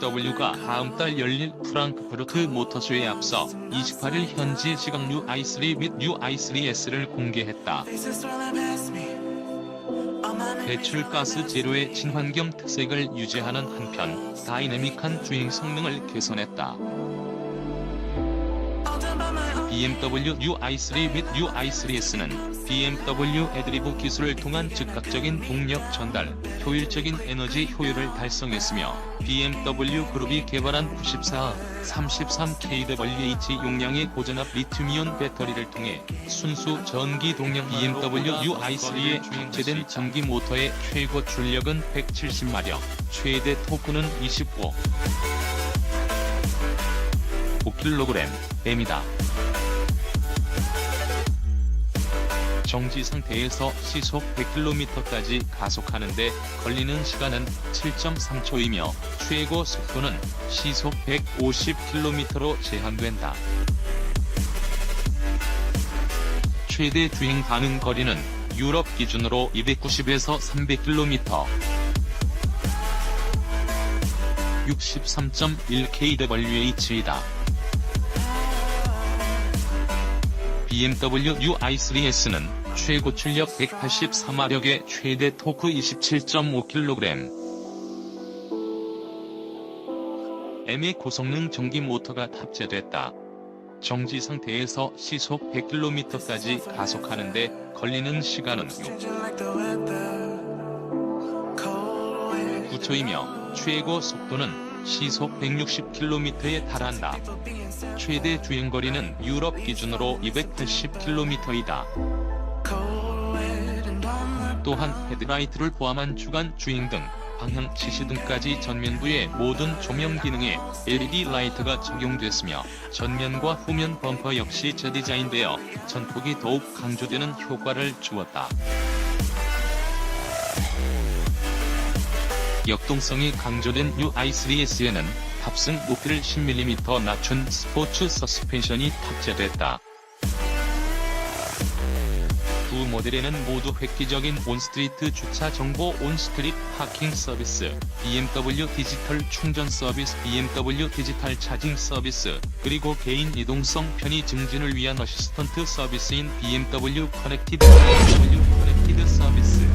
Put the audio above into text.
BMW가 다음 달 열릴 프랑크푸르트 모터쇼에 앞서 28일 현지 시각 뉴 i3 및뉴 i3S를 공개했다. 배출가스 제로의 친환경 특색을 유지하는 한편 다이내믹한 주행 성능을 개선했다. BMW 뉴 i3 및뉴 i3S는 BMW 애드리브 기술을 통한 즉각적인 동력 전달, 효율적인 에너지 효율을 달성했으며 BMW 그룹이 개발한 94, 33kWh 용량의 고전압 리튬이온 배터리를 통해 순수 전기 동력 BMW 뉴 i3에 탑재된 전기 모터의 최고 출력은 170마력, 최대 토크는 25. 5kg, M이다. 정지 상태에서 시속 100km까지 가속하는데 걸리는 시간은 7.3초이며 최고 속도는 시속 150km로 제한된다. 최대 주행 가능 거리는 유럽 기준으로 290에서 300km. 63.1kWh이다. BMW 뉴 i3S는 최고 출력 184마력의 최대 토크 27.5kg. M의 고성능 전기 모터가 탑재됐다. 정지 상태에서 시속 100km까지 가속하는데 걸리는 시간은 9초이며 최고 속도는 시속 160km에 달한다. 최대 주행거리는 유럽 기준으로 280km이다. 또한 헤드라이트를 포함한 주간 주행 등 방향 지시 등까지 전면부의 모든 조명 기능에 LED 라이트가 적용됐으며 전면과 후면 범퍼 역시 재디자인되어 전폭이 더욱 강조되는 효과를 주었다. 역동성이 강조된 뉴 i3S에는 탑승 높이를 10mm 낮춘 스포츠 서스펜션이 탑재됐다. 두 모델에는 모두 획기적인 온스트리트 주차 정보 온스트릿 파킹 서비스, BMW 디지털 충전 서비스, BMW 디지털 차징 서비스, 그리고 개인 이동성 편의 증진을 위한 어시스턴트 서비스인 BMW 커넥티드 BMW 커넥티드 서비스